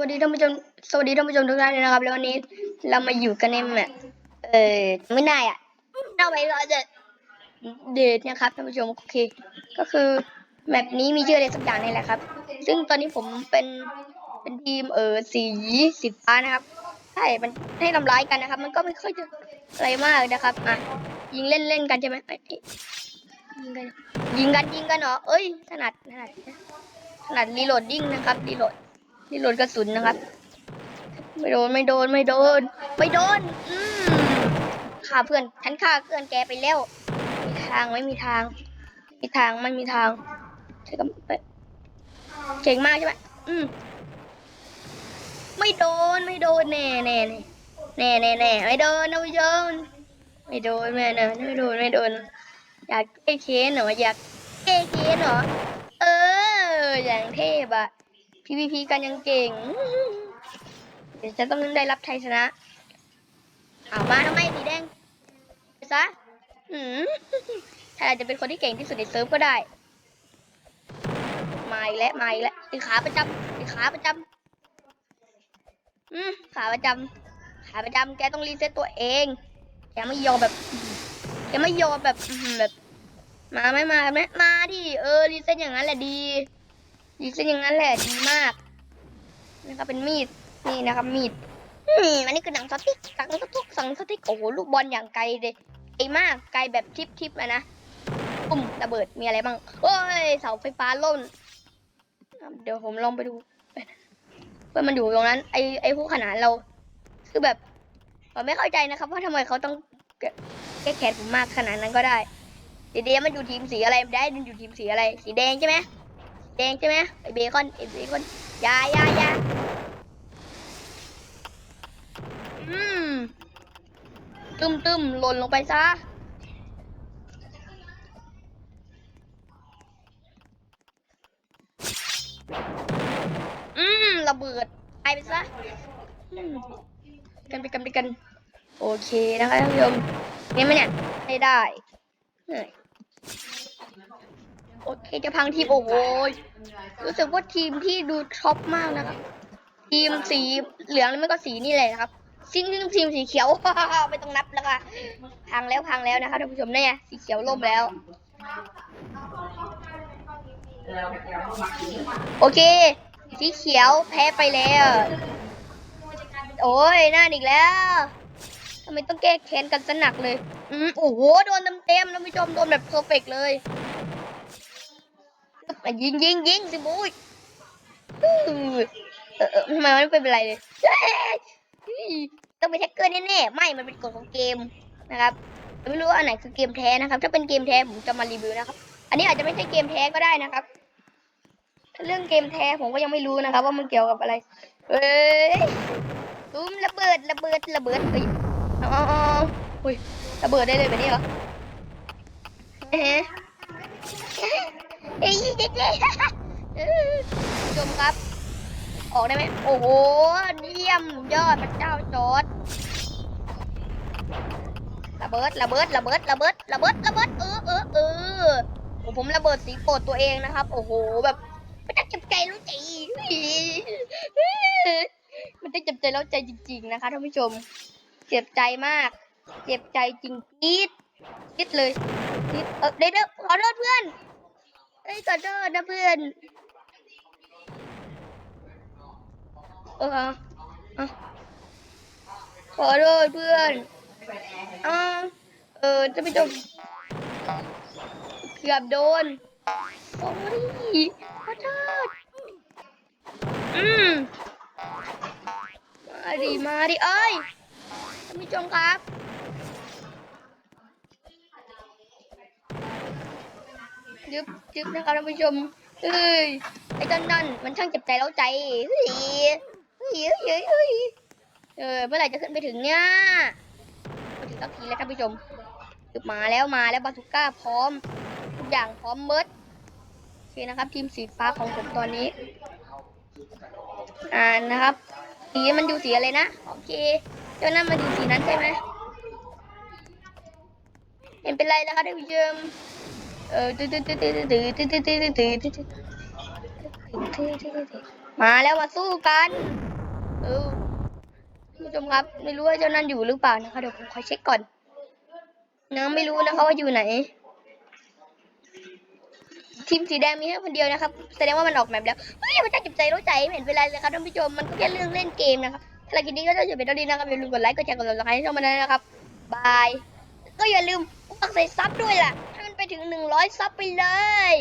วัสดีท่านผู้ชม สวัสดีท่านผู้ชมทุกท่านเลยนะครับ แล้ววันนี้เรามาอยู่กันในแมเออไม่ได้อะเอาไปเราจะเดทนะครับท่านผู้ชมโอเคก็คือแมปนี้มีชื่ออะไรสักอย่างนี่แหละครับ ซึ่งตอนนี้ผมเป็นเป็นทีมเออสีสีฟ้านะครับใช่มันให้ทำร้ายกันนะครับ มันก็ไม่ค่อยจะอะไรมากนะครับอะยิงเล่นเล่นกันใช่ไหมเอ้ยเอ้ยยิงกันยิงกันยิงกันเหรอเอ้ยถนัดถนัดถนัดรีโหลดดิ้งนะครับรีโหลด นี่โหลดกระสุนนะครับ ไม่โดนไม่โดนไม่โดน ไม่โดน อืมฆ่าเพื่อนฉันฆ่าเพื่อนแกไปแล้วมีทางไม่มีทาง มีทางไม่มีทางใช่ก็ไปเก่งมากใช่ไหมอืมไม่โดนไม่โดนแน่แน่แน่แน่แน่ไม่โดนนะผู้ชมไม่โดนแม่นะไม่โดนไม่โดน อยากแก้เค้นเหรออยากแก้เค้นเหรอเอออย่างเทพอะ PVP กันยังเก่ง เดี๋ยวจะต้องได้รับชัยชนะเอามาทำไมสีแดงไปซะหืมถ้าอาจจะเป็นคนที่เก่งที่สุดในเซิร์ฟก็ได้ มาอีกแล้วมาอีกแล้วตีขาประจำตีขาประจำอืมขาประจำขาประจำแกต้องรีเซ็ตตัวเองแกไม่ยอมแบบแกไม่ยอมแบบแบบ มาไม่มาไหมมาดิเออรีเซ็ตอย่างนั้นแหละดี ดีเส้นอย่างนั้นแหละดีมากนะครับเป็นมีดนี่นะครับมีดอืมอันนี้คือหนังสติ๊กหนังสติ๊กสังสติ๊กโอ้โหลูกบอลอย่างไกลเลยไกลมากไกลแบบทิปทิปอะนะปุ่มระเบิดมีอะไรบ้างโอ้ยเสาไฟฟ้าล่น เดี๋ยวผมลองไปดูเพื่อนมันอยู่ตรงนั้นไอไอผู้ขนานเรา คือแบบผมไม่เข้าใจนะครับ ว่าทำไมเขาต้องแก้แค้นผมมากขนาดนั้นก็ได้สีแดงมันอยู่ทีมสีอะไรได้มันอยู่ทีมสีอะไร สีแดงใช่ไหม แดงใช่ไหมไอเบคอนไอเบคอนยายายาอืมตึมตึมหล่นลงไปซะอืมระเบิดตายไปซะอืมกันไปกันไปกัน โอเคนะคะท่านผู้ชมนี่ไหมเนี่ยไม่ได้เหนื่อย โอเคจะพังทีมโอ้โหยรู้สึกว่าทีมที่ดูท็อปมากนะครับ ทีมสีเหลืองแล้วไม่ก็สีนี่เลยนะครับซึ่งทีมสีเขียวไม่ต้องนับแล้วค่ะพังแล้วพังแล้วนะคะท่านผู้ชมเนี่ยสีเขียวล่มแล้ว โอเค สีเขียวแพ้ไปแล้ว โอ้ยน่าอีกแล้วทำไมต้องแก้แค้นกันสนักเลย อืมโอ้โหโดนเต็มๆท่านผู้ชมโดนแบบเพอร์เฟกเลย ยิงยิงยิงสิบุ้ยเออทำไมมันไม่เป็นไรเลยต้องเป็นแท็กเกอร์แน่ๆ ไม่มันเป็นกฎของเกมนะครับไม่รู้ว่าอันไหนคือเกมแท้นะครับ ถ้าเป็นเกมแท้ผมจะมารีวิวนะครับ อันนี้อาจจะไม่ใช่เกมแท้ก็ได้นะครับถ้าเรื่องเกมแท้ผมก็ยังไม่รู้นะครับ ว่ามันเกี่ยวกับอะไรเฮ้ยตุ้มระเบิดระเบิดระเบิดเฮ้ยอ๋ออุ้ยระเบิดได้เลยแบบนี้เหรอเฮ้ เฮ้ยเจ๊เจ๊ชมครับ ออกได้ไหมโอ้โหเยี่ยมยอดพระเจ้าจอดระเบิดระเบิดระเบิดระเบิดระเบิดระเบิดเออเออเออผมระเบิดสีโปรดตัวเองนะครับ โอ้โหแบบมันจะจ็บใจรู้ใจมันจะจ็บใจแล้วใจจริง ๆ นะคะท่านผู้ชมเจ็บใจมาก เจ็บใจจริงจี๊ดจี๊ดเลยจี๊ดเออเดี๋ยวเดี๋ยวขอโทษเพื่อน เอ้ยขอโทษนะเพื่อนเออเอาเอาขอโทษเพื่อนอ่าเออจะไปจบเกือบโดน sorry ขอโทษอืมมาดิมาดิเอ้ยท่านผู้ชมครับ ยึบยึบนะคะท่านผู้ชมเอ้ยไอ้นั่นนั่นมันช่างเจ็บใจแล้วใจเฮ้ยเฮ้ยเฮ้ยเฮ้ยเออเมื่อไหร่จะขึ้นไปถึงเนี่ยมาถึงสักทีแล้วท่านผู้ชมยึบมาแล้วมาแล้วบาสุก้าพร้อมทุกอย่างพร้อมเบิดโอเคนะครับ ทีมสีฟ้าของผมตอนนี้ อ่านนะครับสีมันอยู่สีอะไรนะโอเคเจ้านั่นมันอยู่สีนั้นใช่ไหมเห็นเป็นไรนะคะท่านผู้ชม เออตื้อตื้อตื้อตื้อตื้อตื้อตื้อตื้อตื้อตื้อมาแล้วมาสู้กัน เออท่านผู้ชมครับ ไม่รู้ว่าเจ้านั่นอยู่หรือเปล่านะคะเดี๋ยวผมขอเช็คก่อนยังไม่รู้นะคะว่าอยู่ไหน ทีมสีแดงมีแค่คนเดียวนะครับ แสดงว่ามันออกแบบแล้วเฮ้ยพระเจ้าจิบใจรู้ใจไม่เห็นเป็นไรเลยครับท่านผู้ชมมันก็แค่เรื่องเล่นเกมนะครับถ้าหลังจากนี้ก็จะจบเป็นเท่านี้นะครับอย่าลืมกดไลค์กดแชร์กดติดตามให้ช่องมันด้วยนะครับบายก็อย่าลืมปักใส่ซับด้วยล่ะ ไปถึงหนึ่งร้อยซับไปเลย